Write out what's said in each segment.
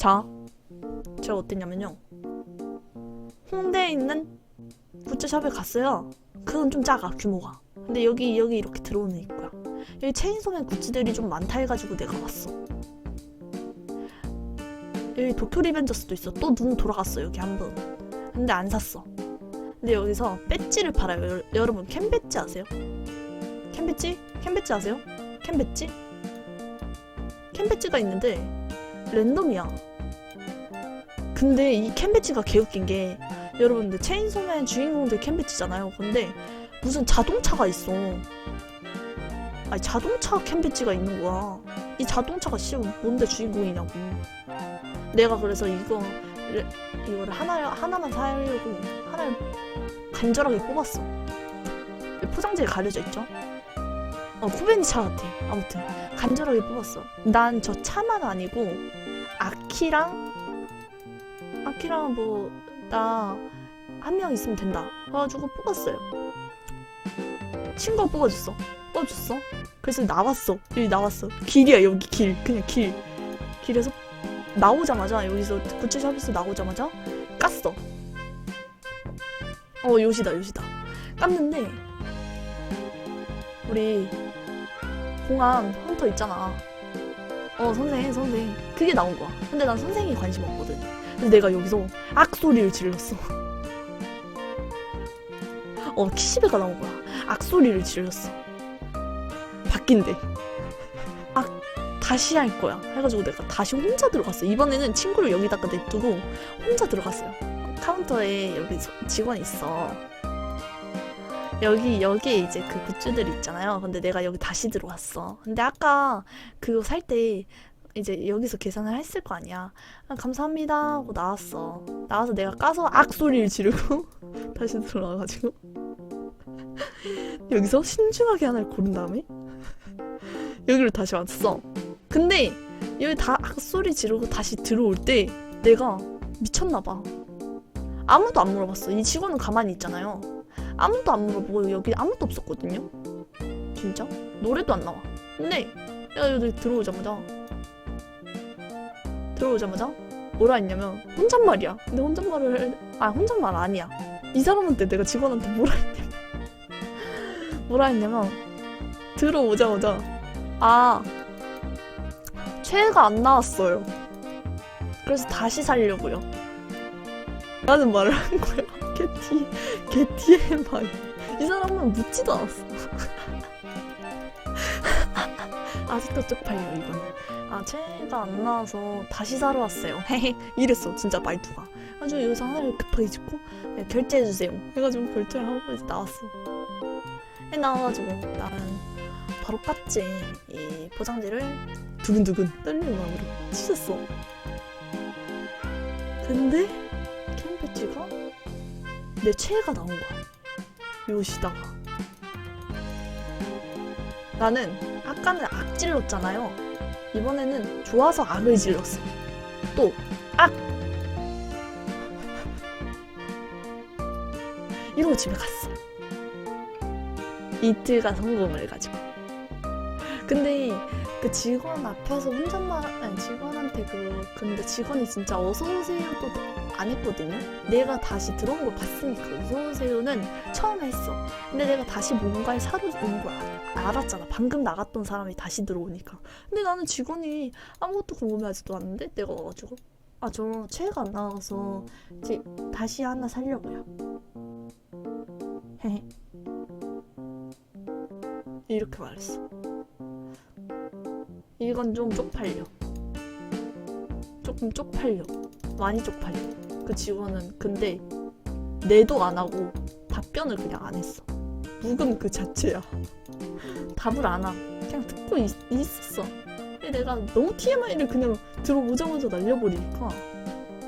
자, 제가 어땠냐면요. 홍대에 있는 굿즈샵에 갔어요. 그건 좀 작아 규모가. 근데 여기 여기 이렇게 들어오는 입구야. 여기 체인소맨 굿즈들이 좀 많다 해가지고 내가 왔어. 여기 도쿄 리벤져스도 있어. 또 눈 돌아갔어 여기 한 번. 근데 안 샀어. 근데 여기서 배지를 팔아요. 여, 여러분 캔 배지 아세요? 캔 배지? 캔 배지 아세요? 캔 배지? 캔 배지가 있는데 랜덤이야. 근데 이 캔 배지가 개웃긴 게 여러분들 체인소맨 주인공들 캔 배지잖아요. 근데 무슨 자동차가 있어. 아니 자동차 캔 배지가 있는 거야. 이 자동차가 씨 뭔데 주인공이냐고. 내가 그래서 이거 를 이거를 하나 하나만 사려고 하나를 간절하게 뽑았어. 포장지에 가려져 있죠. 어 코베니 차 같아. 아무튼 간절하게 뽑았어. 난 저 차만 아니고 아키랑 아키랑 뭐 나 한 명 있으면 된다. 그래가지고 뽑았어요. 친구가 뽑아줬어. 뽑아줬어. 그래서 나왔어. 여기 나왔어. 길이야 여기 길. 그냥 길. 길에서 나오자마자 여기서 구찌샵에서 나오자마자 깠어. 어 요시다 요시다. 깠는데 우리 공항 헌터 있잖아. 어 선생 선생 그게 나온 거야. 근데 난 선생이 관심 없거든. 근데 내가 여기서 악 소리를 질렀어. 어 키시베가 나온 거야. 악 소리를 질렀어. 바뀐대. 악 다시 할 거야. 해가지고 내가 다시 혼자 들어갔어. 이번에는 친구를 여기다가 냅두고 혼자 들어갔어요. 카운터에 여기 서- 직원이 있어. 여기 여기에 이제 그 굿즈들 있잖아요. 근데 내가 여기 다시 들어왔어. 근데 아까 그거 살 때 이제 여기서 계산을 했을 거 아니야. 아, 감사합니다 하고 나왔어. 나와서 내가 까서 악 소리를 지르고 다시 들어와가지고 여기서 신중하게 하나를 고른 다음에 여기로 다시 왔어. 근데 여기 다 악 소리 지르고 다시 들어올 때 내가 미쳤나 봐. 아무도 안 물어봤어. 이 직원은 가만히 있잖아요. 아무도 안 물어보고 여기 아무도 없었거든요. 진짜? 노래도 안 나와. 근데 내가 여기 들어오자마자 들어오자마자 뭐라 했냐면 혼잣말이야. 근데 혼잣말을 아 혼잣말 아니야. 이 사람한테 내가 직원한테 뭐라 했냐면 뭐라 했냐면 들어오자마자 아 최애가 안 나왔어요. 그래서 다시 살려고요. 라는 말을 한 거야. 개티, 말. 이 사람은 묻지도 않았어. 아직도 쪽팔려, 이거는. 아, 최애가 안 나와서 다시 사러 왔어요. 이랬어, 진짜 말투가. 아주 여기서 하나를 급하게 짓고, 네, 결제해주세요. 해가지고 결제를 하고 이제 나왔어. 해 나와가지고 나는 바로 깠지. 이 포장지를 두근두근 떨리는 마음으로 찢었어. 근데 캠배지가 내 최애가 나온 거야. 요시다가. 나는 아까는 악 질렀잖아요. 이번에는 좋아서 악을 질렀어. 또 악. 이러고 집에 갔어. 이틀간 성공을 가지고. 근데 그 직원 앞에서 혼잣말 아니 직원한테 그 근데 직원이 진짜 어서 오세요도 안 했거든요. 내가 다시 들어온 걸 봤으니까 어서 오세요는 처음에 했어. 근데 내가 다시 뭔가를 사러 온걸 알았잖아. 방금 나갔던 사람이 다시 들어오니까. 근데 나는 직원이 아무것도 궁금해하지도 않는데 내가 와가지고 아저 최애가 안 나와서 이제 다시 하나 살려고요. 헤헤. 이렇게 말했어. 이건 좀 쪽팔려. 조금 쪽팔려. 많이 쪽팔려. 그 직원은 근데 내도 안 하고 답변을 그냥 안 했어. 묵은 그 자체야. 답을 안 함. 그냥 듣고 있, 있었어. 근데 내가 너무 TMI를 그냥 들어오자마자 날려버리니까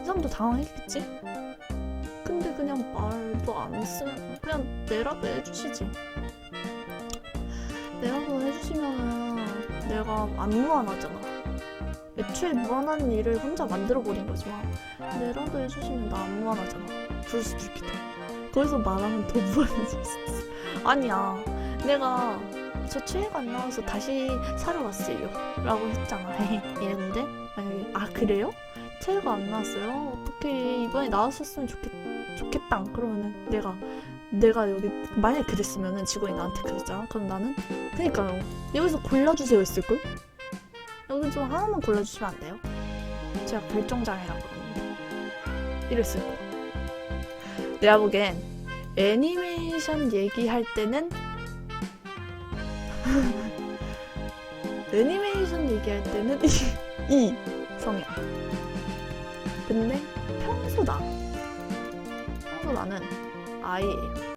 이 사람도 당황했겠지? 근데 그냥 말도 안 쓰면 그냥 내라도 해주시지. 내라도 해주시면은 내가 안 무한하잖아. 애초에 무한한 일을 혼자 만들어버린 거지만 내라도 해주시면 나 안 무한하잖아. 그럴 수도 있겠다. 거기서 말하면 더 무한해질 수 있어. 아니야. 내가 저 최애가 안 나와서 다시 사러 왔어요. 라고 했잖아. 이랬는데 만약에 아 그래요? 자체가 안 나왔어요. 어떻게 이번에 나왔었으면 좋겠, 좋겠다. 그러면은 내가 내가 여기 만약 그랬으면은 직원이 나한테 그랬잖아. 그럼 나는 그니까요. 여기서 골라주세요 했을걸? 여기 좀 하나만 골라주시면 안 돼요? 제가 결정장애라 그러는데 이랬을 거. 내가 보기엔 애니메이션 얘기할 때는 애니메이션 얘기할 때는 이, 이 성향. 근데 평소 나 평소 나는 아이예요.